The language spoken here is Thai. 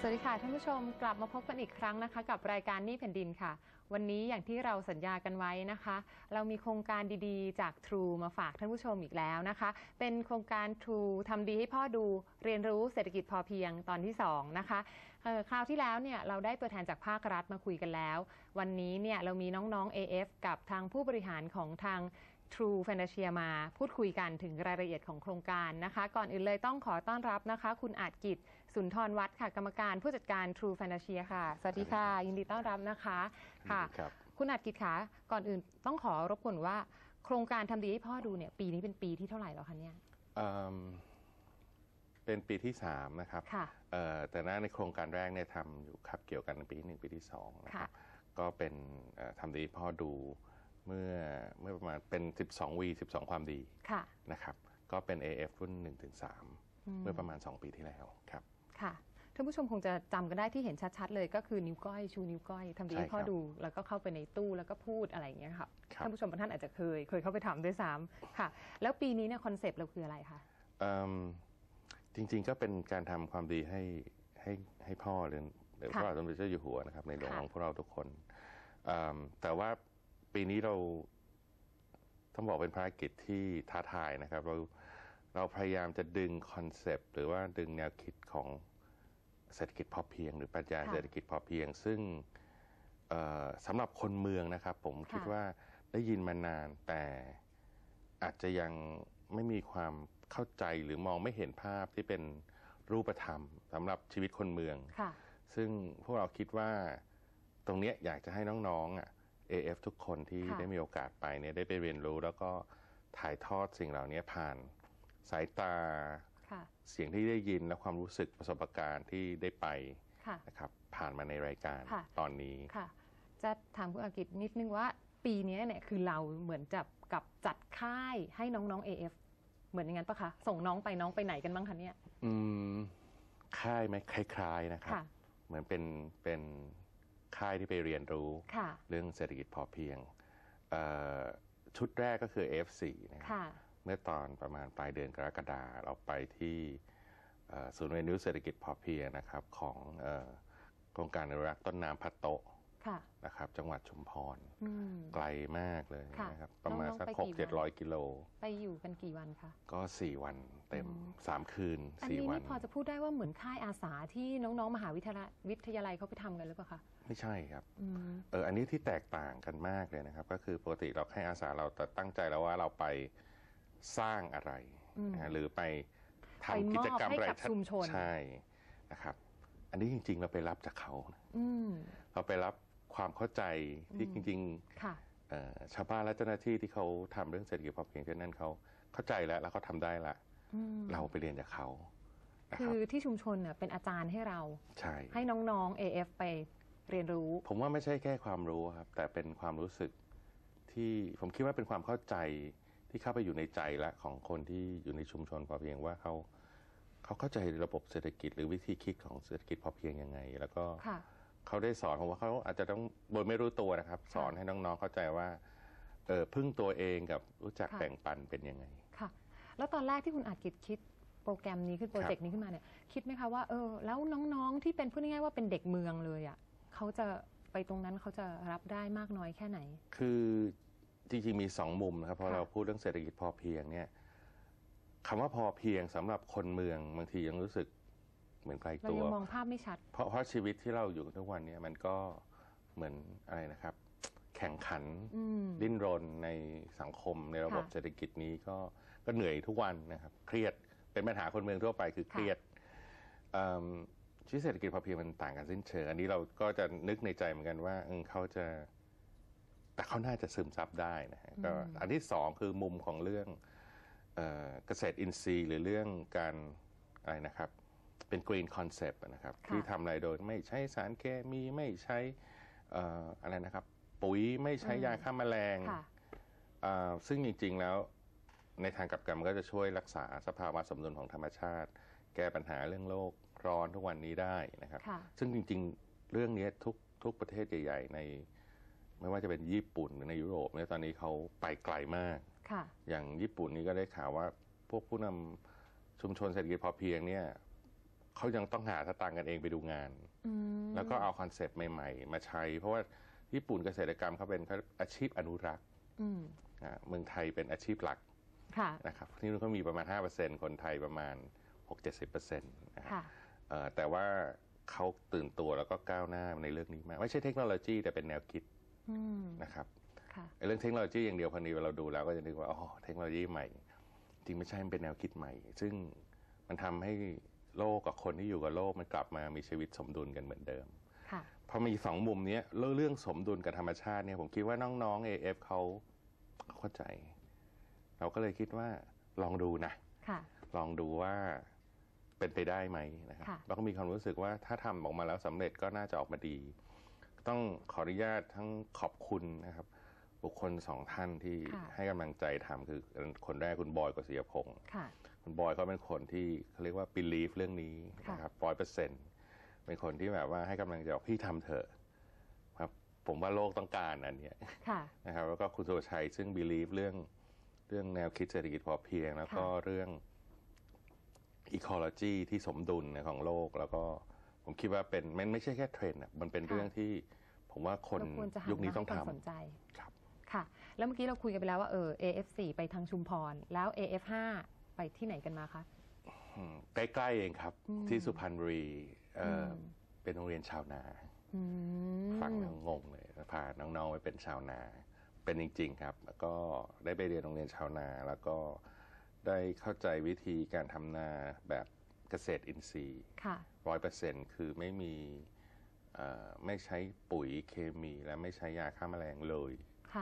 สวัสดีค่ะท่านผู้ชมกลับมาพบกันอีกครั้งนะคะ กับรายการนี้แผ่นดินค่ะ วันนี้อย่างที่เราสัญญากันไว้นะคะ เรามีโครงการดีๆ จาก True มาฝากท่านผู้ชมอีกแล้วนะคะ เป็นโครงการ True ทำดีให้พ่อดูเรียนรู้เศรษฐกิจพอเพียงตอนที่สองนะคะคราวที่แล้วเนี่ยเราได้ตัวแทนจากภาครัฐมาคุยกันแล้ว วันนี้เนี่ยเรามีน้องๆ AF กับทางผู้บริหารของทาง True f a n t a s i a มาพูดคุยกันถึงรายละเอียดของโครงการนะคะ ก่อนอื่นเลยต้องขอต้อนรับนะคะ คุณอาจกิจสุนทรวัฒน์ค่ะ กรรมการผู้จัดการ True f a n t a s i a ค่ะ สวัสดีค่ะ ยินดีต้อนรับนะคะค่ะยินดีครับ คุณอาจกิจคะก่อนอื่นต้องขอรบกวนว่า โครงการทำดีให้พ่อดูเนี่ยปีนี้เป็นปีที่เท่าไหร่แล้วคะเนี่ยเอิ่มเป็นปีที่สามนะครับค่ะ เอ่อแต่หน้าในโครงการแรกเนี่ยทำอยู่ครับเกี่ยวกันปีหนึ่งปีที่สองนะคค่ะ รับก็เป็นเอ่อทำดีให้พ่อดู เมื่อเมื่อประมาณเป็น 12 วี 12 ความดีค่ะ นะครับ ก็เป็น AF รุ่น1ถึง3เมื่อประมาณ 2 ปีที่แล้วครับ ค่ะ ท่านผู้ชมคงจะจำกันได้ที่เห็นชัดๆ เลยก็คือนิ้วก้อยชูนิ้วก้อยทำดีให้ใช่ครับพ่อดู แล้วก็เข้าไปในตู้แล้วก็พูดอะไรอย่างเงี้ยค่ะครับ ท่านผู้ชมบางท่านอาจจะเคยเคยเข้าไปทำด้วยซ้ำค่ะ แล้วปีนี้เนี่ยคอนเซปต์เราคืออะไรคะเอิ่มจริงๆก็เป็นการทำความดีให้ให้ให้พ่อหรือหรือพระบาทสมเด็จเจ้าอยู่หัวนะครับในหลวงของพวกเราทุกคนเอิ่มแต่ว่า ปีนี้เราต้องบอกเป็นภารกิจที่ท้าทายนะครับ เราเราพยายามจะดึงคอนเซปต์หรือว่าดึงแนวคิดของเศรษฐกิจพอเพียง หรือปรัชญาค่ะเศรษฐกิจพอเพียง ซึ่งเอ่อสำหรับคนเมืองนะครับ ผมคิดค่ะว่าได้ยินมานานแต่อาจจะยังไม่มีความเข้าใจหรือมองไม่เห็นภาพที่เป็นรูปธรรมสำหรับชีวิตคนเมืองค่ะซึ่งพวกเราคิดว่าตรงเนี้ยอยากจะให้น้องๆอะ AF ทุกคนที่ค่ะ ได้มีโอกาสไปเนี่ยได้ไปเรียนรู้ แล้วก็ถ่ายทอดสิ่งเหล่านี้ผ่าน สายตา ค่ะ เสียงที่ได้ยินและความรู้สึกประสบการณ์ที่ได้ไปค่ะ นะครับผ่านมาในรายการค่ะ ตอนนี้ ค่ะ จะถามคุณอากิจนิดนึงว่า ปีนี้เนี่ยคือเราเหมือนจะกับจัดค่ายให้น้องๆ AF เหมือนอย่างนั้นปะคะ ส่งน้องไปน้องไปไหนกันบ้างคะเนี่ย อืมค่ายไหมคล้าย ๆนะครับ ค่ะ เหมือนเป็นเป็น ค่ายที่ไปเรียนรู้ค่ะเรื่องเศรษฐกิจพอเพียงเอ่อชุดแรกก็คือ F4 นะครับค่ะเมื่อตอนประมาณปลายเดือนกรกฎาเราไปที่เอ่อศูนย์เรียนรู้เศรษฐกิจพอเพียงนะครับของเอ่อโครงการอนุรักษ์ต้นน้ำพัดโตะค่ะ นะครับจังหวัดชุมพร อืม ไกลมากเลยค่ะนะครับประมาณน้องๆสักไปหกกี่เจ็ดวัร้อยน กิโล ไปอยู่กันกี่วันคะ ก็สี่วันเต็มสามคืนอันสี่นี้วันี่นพอจะพูดได้ว่าเหมือนค่ายอาสาที่น้องๆ มหาวิทยาลัยวิทยาลัยเขาไปทำกันหรือเปล่าคะไม่ใช่ครับ อืม เอออันนี้ที่แตกต่างกันมากเลยนะครับ ก็คือปกติเราให้อาสาเราแต่ตั้งใจแล้วว่าเราไปสร้างอะไรนะฮะหรือไปไปมอบทำกิจกรรมให้อะไรกับชุมชน ใช่นะครับ อันนี้จริงๆเราไปรับจากเขานะอืม เราไปรับ ความเข้าใจที่จริงค่ะๆเอ่อชาวบ้านและเจ้าหน้าที่ที่เขาทำเรื่องเศรษฐกิจพอเพียงที่นั่นเขาเข้าใจแล้วแล้วเขาทำได้ละอืมเราไปเรียนจากเขานะคคืรับอที่ชุมชนเนี่ยเป็นอาจารย์ให้เราใช่ให้น้องๆ AF ไปเรียนรู้ ผมว่าไม่ใช่แค่ความรู้ครับ แต่เป็นความรู้สึกที่ผมคิดว่าเป็นความเข้าใจที่เข้าไปอยู่ในใจละของคนที่อยู่ในชุมชนพอเพียงว่าเขาเขาเข้าใจระบบเศรษฐกิจหรือวิธีคิดของเศรษฐกิจพอเพียงยังไง แล้วก็ค่ะ เขาได้สอนผมว่าเขาอาจจะต้องโดยไม่รู้ตัวนะครับ สอนให้น้องๆเข้าใจว่าเออพึ่งตัวเองกับรู้จักค่ะแบ่งปันเป็นยังไง ค่ะ แล้วตอนแรกที่คุณอาจกิจคิดโปรแกรมนี้ขึ้นโปรเจกต์นี้ขึ้นมาเนี่ยคิดไหมคะว่าเออแล้วน้องๆที่เป็นพูดง่ายๆว่าเป็นเด็กเมืองเลยอะเขาจะไปตรงนั้นเขาจะรับได้มากน้อยแค่ไหน คือจริงๆมีสองมุมนะครับพอค่ะเราพูดเรื่องเศรษฐกิจพอเพียงเนี่ยคำว่าพอเพียงสำหรับคนเมืองบางทียังรู้สึก เหมือนไกลเราตัว ยังมองภาพไม่ชัด เพราะเพราะชีวิตที่เราอยู่กันทุกวันเนี่ยมันก็เหมือนอะไรนะครับ แข่งขันอืม ดิ้นรนในสังคมในระบบค่ะเศรษฐกิจนี้ก็ก็เหนื่อยทุกวันนะครับ เครียดเป็นปัญหาคนเมืองทั่วไปคือเครียดเอิ่มชีวิตเศรษฐกิจพอเพียงมันต่างกันสิ้นเชิงอันนี้เราก็จะนึกในใจเหมือนกันว่าเออเขาจะ แต่เขาน่าจะซึมซับได้นะฮะก็อันที่สองคือมุมของเรื่อง เอ่อเกษตรอินทรีย์หรือเรื่องการอะไรนะครับ เป็น green concept อะนะครับค่ะที่ทำอะไรโดยไม่ใช้สารเคมีไม่ใช้เอ่ออะไรนะครับ ปุ๋ยไม่ใช้ยาฆ่าแมลงค่ะอ่าซึ่งจริง ๆ แล้วในทางกลับกันมันก็จะช่วยรักษาสภาวะสมดุลของธรรมชาติ แก้ปัญหาเรื่องโลกร้อนทุกวันนี้ได้นะครับค่ะซึ่งจริง ๆ เรื่องนี้ทุกทุกประเทศใหญ่ ๆ ใน ไม่ว่าจะเป็นญี่ปุ่นหรือในยุโรปเนี่ยตอนนี้เขาไปไกลมากค่ะอย่างญี่ปุ่นนี่ก็ได้ข่าวว่าพวกผู้นำชุมชนเศรษฐกิจพอเพียงเนี่ย เขายังต้องหาสตางค์กันเองไปดูงานอืมแล้วก็เอาคอนเซปต์ใหม่ ๆ มาใช้ เพราะว่าญี่ปุ่นเกษตรกรรมเขาเป็นอาชีพอนุรักษ์อืมอ่าเมืองไทยเป็นอาชีพหลักค่ะนะครับที่นู้นก็มีประมาณ 5%คนไทยประมาณ 6-70%นะครับค่ะเอ่อแต่ว่าเขาตื่นตัวแล้วก็ก้าวหน้าในเรื่องนี้มากไม่ใช่เทคโนโลยีแต่เป็นแนวคิดอืมนะครับค่ะไอ้เรื่องเทคโนโลยีอย่างเดียวพอดีเราดูแล้วก็จะนึกว่าอ๋อเทคโนโลยีใหม่ จริงไม่ใช่มันเป็นแนวคิดใหม่ ซึ่งมันทำให้ โลกกับคนที่อยู่กับโลกมันกลับมามีชีวิตสมดุลกันเหมือนเดิมค่ะพอมีสองมุมเนี้ยเรื่องเรื่องสมดุลกับธรรมชาติเนี่ยผมคิดว่าน้องๆ AF เขาเข้าใจ เราก็เลยคิดว่าลองดูนะค่ะลองดูว่าเป็นไปได้ไหมนะครับค่ะแล้วก็มีความรู้สึกว่าถ้าทำออกมาแล้วสำเร็จก็น่าจะออกมาดี ต้องขออนุญาตทั้งขอบคุณนะครับ บุคคลสองท่านที่ค่ะให้กำลังใจทำคือคนแรกคุณบอยกฤษยพงศ์ ค่ะคุณบอยเขาเป็นคนที่เขาเรียกว่า believe เรื่องนี้นะครับร้อยเปอร์เซ็นต์เป็นคนที่แบบว่าให้กำลังใจบอกพี่ทำเถอะครับ ผมว่าโลกต้องการอันเนี้ยค่ะนะครับแล้วก็คุณสุรชัยซึ่ง believe เรื่องเรื่องแนวคิดเศรษฐกิจพอเพียง แล้วก็ค่ะเรื่อง ecology ที่สมดุลของโลก แล้วก็ผมคิดว่าเป็นมันไม่ใช่แค่เทรนด์อะมันเป็นเรื่องที่ผมว่าคนเราควรจะหันยุคนี้มาต้อให้งความทำสนใจครับค่ะ แล้วเมื่อกี้เราคุยกันไปแล้วว่าเออ AF4 ไปทางชุมพร แล้ว AF5 ไปที่ไหนกันมาคะ อืมใกล้ๆเองครับ อืม ที่สุพรรณบุรีเอ่ออมเป็นโรงเรียนชาวนาอืมฟังแล้วงงเลยพาน้องๆไปเป็นชาวนา เป็นจริง ๆ ครับ แล้วก็ได้ไปเรียนโรงเรียนชาวนา แล้วก็ได้เข้าใจวิธีการทำนาแบบเกษตรอินทรีย์ค่ะ ร้อยเปอร์เซ็นต์คือไม่มีเอ่อไม่ใช้ปุ๋ยเคมีและไม่ใช้ยาฆ่าแมลงเลย